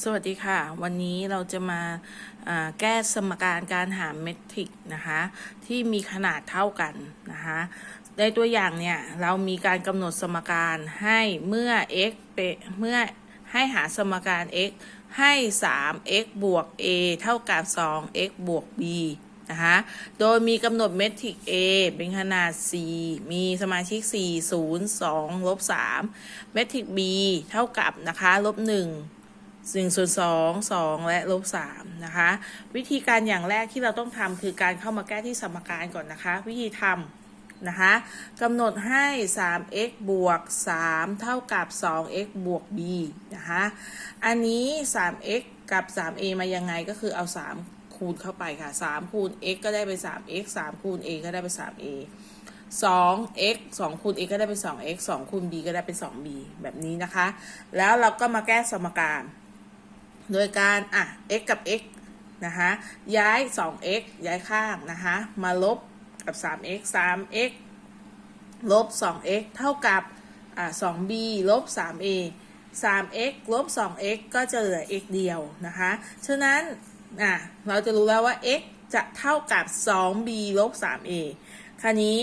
สวัสดีค่ะ วันนี้เราจะมาาแก้สมการการหาเมทริกนะคะ ที่มีขนาดเท่ากันนะคะในตัวอย่างเนี่ย เรามีการกำหนดสมการให้เมื่อ x เป็นเมื่อให้หาสมการ x ให้ 3x บวก a เท่ากับ 2x บวก b นะคะ โดยมีกำหนดเมทริก A เป็นขนาด 4 มีสมาชิก 4 0 2 ลบ 3 เมทริก B เท่ากับนะคะ ลบ 1 หนึ่งส่วนสองสองและลบสามนะคะ วิธีการอย่างแรกที่เราต้องทำคือการเข้ามาแก้ที่สมการก่อนนะคะ วิธีทำนะคะกำหนดให้ 3x บวก 3 เท่ากับ 2x บวก b นะคะอันนี้ 3x กับ 3a มายังไงก็คือเอา 3 คูณเข้าไปค่ะ 3 คูณ x ก็ได้ไป 3x 3 คูณ a ก็ได้ไป 3a 2x 2คูณ a ก็ได้เป็น 2x 2คูณ b ก็ได้เป็น 2b แบบนี้นะคะ แล้วเราก็มาแก้สมการ โดยการอะ x กับ x นะคะย้าย 2x ย้ายข้างนะคะมาลบกับ 3x 3x ลบ 2x เท่ากับอะ 2b ลบ 3a 3x ลบ 2x ก็จะเหลือ x เดียวนะคะ ฉะนั้นอะเราจะรู้แล้วว่า x จะเท่ากับ 2b ลบ 3a คราวนี้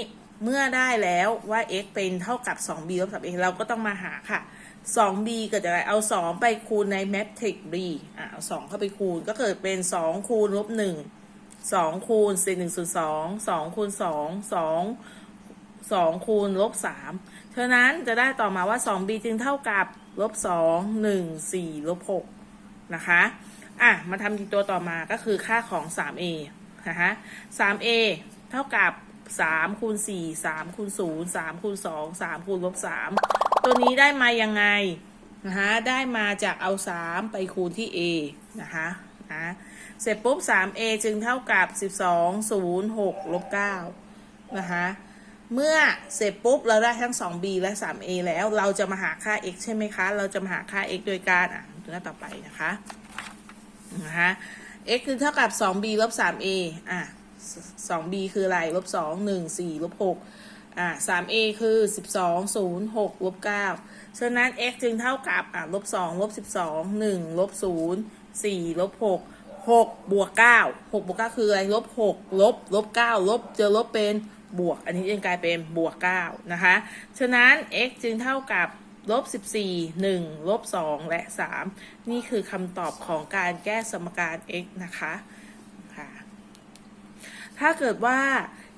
เมื่อได้แล้วว่า x เป็นเท่ากับ 2b ลบ 3a เราก็ต้องมาหาค่ะ 2b เกิดจากอะไรเอา 2 ไปคูณในแมทริก b อะเอา 2 เข้าไปคูณก็เกิดเป็น 2 คูณลบ 1 2 คูณ4 1ส่วน2 2 คูณ 2 2 2 คูณลบ 3 ฉะนั้นจะได้ต่อมาว่า 2b จึงเท่ากับลบ 2 1 4 ลบ 6 นะคะ อะ มาทำตัวต่อมาก็คือค่าของ 3a นะคะ 3a เท่ากับ 3คูณ4 3คูณ0 3คูณ2 3คูณลบ3ตัวนี้ได้มายังไงนะคะได้มาจากเอา3ไปคูณที่ a นะคะนะเสร็จปุ๊บ 3a จึงเท่ากับ 12 0 6ลบ9นะคะเมื่อเสร็จปุ๊บเราได้ทั้ง 2b และ 3a แล้วเราจะมาหาค่า x ใช่ไหมคะ เราจะมาหาค่า x โดยการอะตัวหน้าต่อไปนะคะนะคะ x คือเท่ากับ 2b ลบ 3a อะ สอง b คืออะไรลบสองหนึ่งสี่ลบหกอ่าสาม a คือสิบสองศูนย์หกลบเก้าฉะนั้น x จึงเท่ากับอ่าลบสองลบสิบสองหนึ่งลบศูนย์สี่ลบหกหกบวกเก้าหกบวกเก้าคืออะไรลบหกลบลบเก้าลบเจอลบเป็นบวก อันนี้จึงกลายเป็นบวกเก้านะคะ ฉะนั้น x จึงเท่ากับลบ14 1ลบ2และ 3 นี่คือคำตอบของการแก้สมการ x นะคะ ถ้าเกิดว่า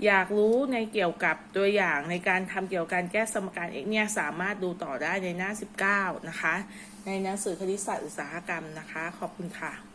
อยากรู้ในเกี่ยวกับตัวอย่างในการทำเกี่ยวกับการแก้สมการ x เนี่ยสามารถดูต่อได้ในหน้า 19 นะคะ ในหนังสือคณิตศาสตร์อุตสาหกรรมนะคะ ขอบคุณค่ะ